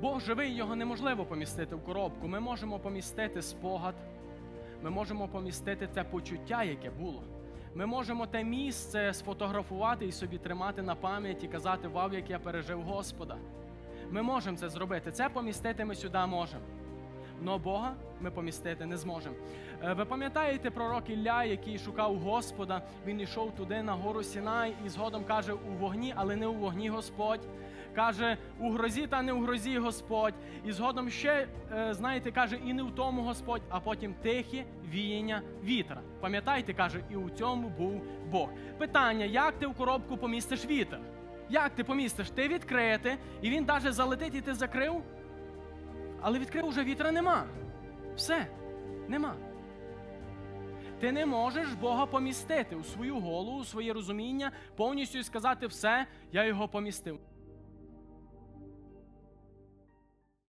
Бог живий, його неможливо помістити в коробку. Ми можемо помістити спогад, ми можемо помістити те почуття, яке було. Ми можемо те місце сфотографувати і собі тримати на пам'яті, казати, вау, як я пережив Господа. Ми можемо це зробити. Це помістити ми сюди можемо. Но Бога ми помістити не зможемо. Е, Ви пам'ятаєте пророк Ілля, який шукав Господа, він йшов туди на гору Сінай і згодом каже у вогні, але не у вогні Господь. Каже, у грозі та не у грозі Господь. І згодом ще, е, знаєте, каже, і не в тому Господь, а потім тихе віяння вітра. Пам'ятаєте, каже, і у цьому був Бог. Питання: як ти в коробку помістиш вітер? Як ти помістиш? Ти відкрити, і він навіть залетить, і ти закрив, але відкрив уже вітра нема. Все, нема. Ти не можеш Бога помістити у свою голову, у своє розуміння, повністю і сказати все, я його помістив.